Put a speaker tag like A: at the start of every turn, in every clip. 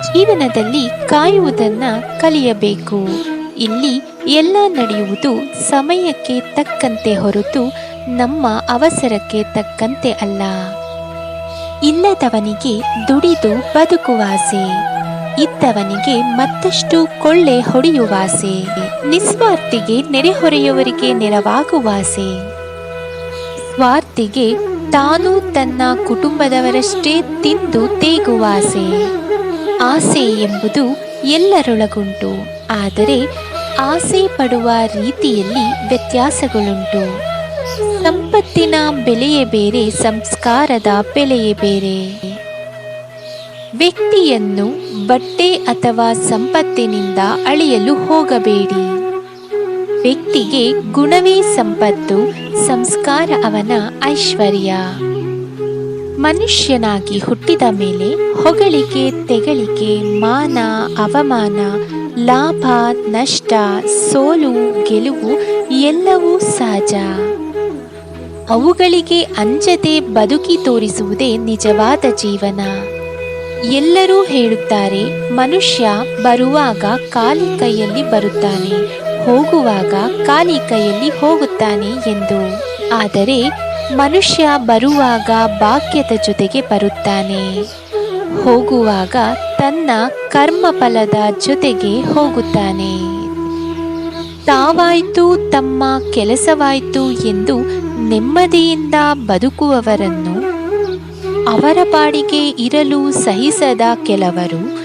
A: ಜೀವನದಲ್ಲಿ ಕಾಯುವುದನ್ನ ಕಲಿಯಬೇಕು. ಇಲ್ಲಿ ಎಲ್ಲ ನಡೆಯುವುದು ಸಮಯಕ್ಕೆ ತಕ್ಕಂತೆ ಹೊರತು ನಮ್ಮ ಅವಸರಕ್ಕೆ ತಕ್ಕಂತೆ ಅಲ್ಲ. ಇಲ್ಲದವನಿಗೆ ದುಡಿದು ಬದುಕುವಾಸೆ ಇದ್ದವನಿಗೆ ಮತ್ತಷ್ಟು ಕೊಳ್ಳೆ ಹೊಡೆಯುವಾಸೆ ನಿಸ್ವಾರ್ಥಿಗೆ ನೆರೆಹೊರೆಯವರಿಗೆ ನೆರವಾಗುವಾಸೆ ಸ್ವಾರ್ಥಿಗೆ ತಾನು ತನ್ನ ಕುಟುಂಬದವರಷ್ಟೇ ತಿಂದು ತೇಗುವಾಸೆ ಆಸೆ ಎಂಬುದು ಎಲ್ಲರೊಳಗುಂಟು. ಆದರೆ ಆಸೆ ಪಡುವ ರೀತಿಯಲ್ಲಿ ವ್ಯತ್ಯಾಸಗಳುಂಟು. ಸಂಪತ್ತಿನ ಬೆಲೆಯೇ ಬೇರೆ, ಸಂಸ್ಕಾರದ ಬೆಲೆಯೇ ಬೇರೆ. ವ್ಯಕ್ತಿಯನ್ನು ಬಟ್ಟೆ ಅಥವಾ ಸಂಪತ್ತಿನಿಂದ ಅಳೆಯಲು ಹೋಗಬೇಡಿ. ವ್ಯಕ್ತಿಗೆ ಗುಣವೇ ಸಂಪತ್ತು, ಸಂಸ್ಕಾರ ಅವನ ಐಶ್ವರ್ಯ. ಮನುಷ್ಯನಾಗಿ ಹುಟ್ಟಿದ ಮೇಲೆ ಹೊಗಳಿಕೆ, ತೆಗಳಿಕೆ, ಮಾನ, ಅವಮಾನ, ಲಾಭ, ನಷ್ಟ, ಸೋಲು, ಗೆಲುವು ಎಲ್ಲವೂ ಸಹಜ. ಅವುಗಳಿಗೆ ಅಂಜದೆ ಬದುಕಿ ತೋರಿಸುವುದೇ ನಿಜವಾದ ಜೀವನ. ಎಲ್ಲರೂ ಹೇಳುತ್ತಾರೆ, ಮನುಷ್ಯ ಬರುವಾಗ ಖಾಲಿ ಕೈಯಲ್ಲಿ ಬರುತ್ತಾನೆ, ಹೋಗುವಾಗ ಖಾಲಿ ಕೈಯಲ್ಲಿ ಹೋಗುತ್ತಾನೆ ಎಂದು. ಆದರೆ ಮನುಷ್ಯ ಬರುವಾಗ ಭಾಗ್ಯದ ಜೊತೆಗೆ ಬರುತ್ತಾನೆ. ಹೋಗುವಾಗ ತನ್ನ ಕರ್ಮಫಲದ ಜೊತೆಗೆ ಹೋಗುತ್ತಾನೆ. ತಾವಾಯ್ತು, ತಮ್ಮ ಕೆಲಸವಾಯ್ತು ಎಂದು ನೆಮ್ಮದಿಯಿಂದ ಬದುಕುವವರನ್ನು ಅವರ ಪಾಡಿಗೆ ಇರಲು ಸಹಿಸದ ಕೆಲವರು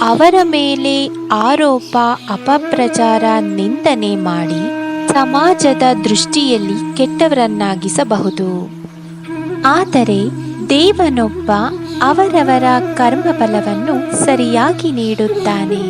A: ಅವರ ಮೇಲೆ ಆರೋಪ, ಅಪಪ್ರಚಾರ, ನಿಂದನೆ ಮಾಡಿ ಸಮಾಜದ ದೃಷ್ಟಿಯಲ್ಲಿ ಕೆಟ್ಟವರನ್ನಾಗಿಸಬಹುದು. ಆದರೆ ದೇವನೊಬ್ಬ ಅವರವರ ಕರ್ಮಫಲವನ್ನು ಸರಿಯಾಗಿ ನೀಡುತ್ತಾನೆ.